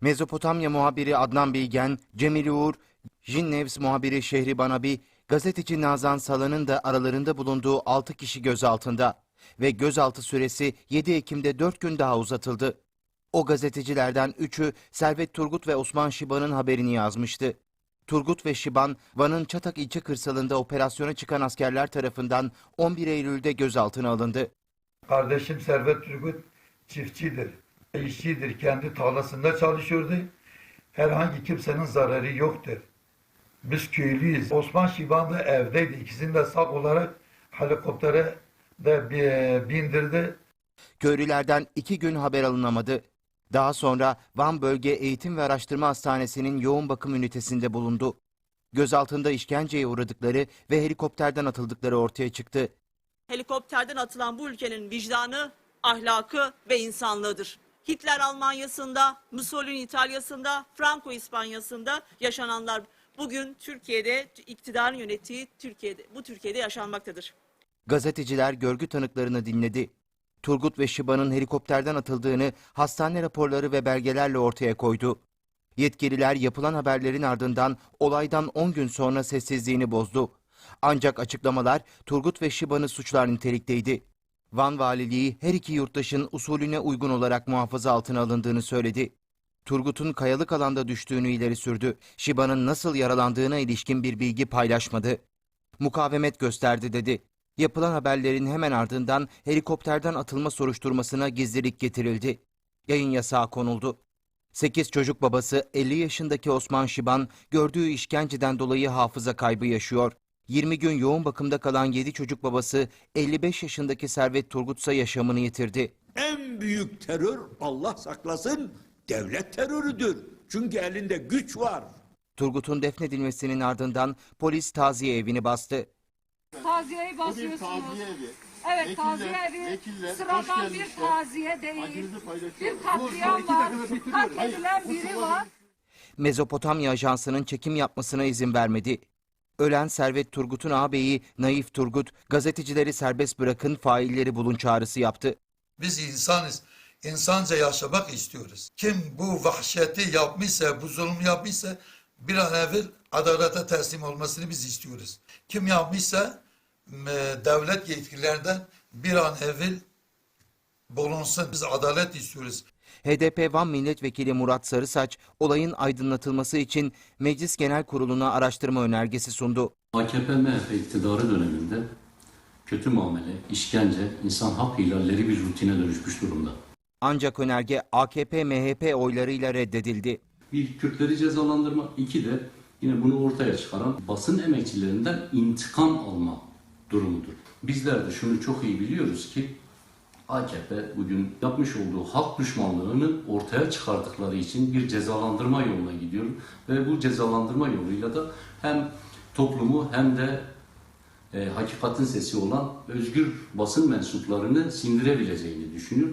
Mezopotamya muhabiri Adnan Bilgen, Cemil Uğur, Jinnevs muhabiri Şehriban Abi, gazeteci Nazan Salan'ın da aralarında bulunduğu 6 kişi gözaltında ve gözaltı süresi 7 Ekim'de 4 gün daha uzatıldı. O gazetecilerden 3'ü Servet Turgut ve Osman Şiban'ın haberini yazmıştı. Turgut ve Şiban, Van'ın Çatak ilçe kırsalında operasyona çıkan askerler tarafından 11 Eylül'de gözaltına alındı. Kardeşim Servet Turgut çiftçidir, işçidir, kendi tarlasında çalışıyordu. Herhangi kimsenin zararı yoktur. Biz köylüyüz. Osman Şiban da evdeydi. İkisini de sağ olarak helikoptere de bi- bindirdi. Köylülerden iki gün haber alınamadı. Daha sonra Van Bölge Eğitim ve Araştırma Hastanesi'nin yoğun bakım ünitesinde bulundu. Gözaltında işkenceye uğradıkları ve helikopterden atıldıkları ortaya çıktı. helikopterden atılan bu ülkenin vicdanı, ahlakı ve insanlığıdır. Hitler Almanya'sında, Mussolini İtalya'sında, Franco İspanya'sında yaşananlar bugün Türkiye'de iktidarın yönettiği Türkiye'de bu Türkiye'de yaşanmaktadır. Gazeteciler görgü tanıklarını dinledi. Turgut ve Şiban'ın helikopterden atıldığını hastane raporları ve belgelerle ortaya koydu. Yetkililer yapılan haberlerin ardından olaydan 10 gün sonra sessizliğini bozdu. Ancak açıklamalar Turgut ve Şiban'ı suçlar nitelikteydi. Van Valiliği her iki yurttaşın usulüne uygun olarak muhafaza altına alındığını söyledi. Turgut'un kayalık alanda düştüğünü ileri sürdü. Şiban'ın nasıl yaralandığına ilişkin bir bilgi paylaşmadı. Mukavemet gösterdi dedi. Yapılan haberlerin hemen ardından helikopterden atılma soruşturmasına gizlilik getirildi. Yayın yasağı konuldu. 8 çocuk babası 50 yaşındaki Osman Şiban gördüğü işkenceden dolayı hafıza kaybı yaşıyor. 20 gün yoğun bakımda kalan 7 çocuk babası 55 yaşındaki Servet Turgut ise yaşamını yitirdi. En büyük terör Allah saklasın devlet terörüdür. Çünkü elinde güç var. Turgut'un defnedilmesinin ardından polis taziye evini bastı. Taziyeyi basıyorsunuz. taziye evi. Evet Vekiller- taziye evi vekiller, hoş sıradan bir taziye değil. Acınızı paylaşıyoruz. Bir katliam var. Katledilen biri var. Mezopotamya Ajansı'nın çekim yapmasına izin vermedi. Ölen Servet Turgut'un ağabeyi Naif Turgut, gazetecileri serbest bırakın failleri bulun çağrısı yaptı. Biz insanız. İnsanca yaşamak istiyoruz. Kim bu vahşeti yapmışsa, bu zulmü yapmışsa bir an evvel adalete teslim olmasını biz istiyoruz. Kim yapmışsa devlet yetkililerinden bir an evvel bulunsun. Biz adalet istiyoruz. HDP Van Milletvekili Murat Sarısaç, olayın aydınlatılması için Meclis Genel Kurulu'na araştırma önergesi sundu. AKP-MHP iktidarı döneminde kötü muamele, işkence, insan hak ihlalleri bir rutine dönüşmüş durumda. Ancak önerge AKP-MHP oylarıyla reddedildi. Bir Kürtleri cezalandırma, iki de yine bunu ortaya çıkaran basın emekçilerinden intikam alma durumudur. Bizler de şunu çok iyi biliyoruz ki AKP bugün yapmış olduğu halk düşmanlığını ortaya çıkardıkları için bir cezalandırma yoluna gidiyor ve bu cezalandırma yoluyla da hem toplumu hem de e, hakikatin sesi olan özgür basın mensuplarını sindirebileceğini düşünüyor.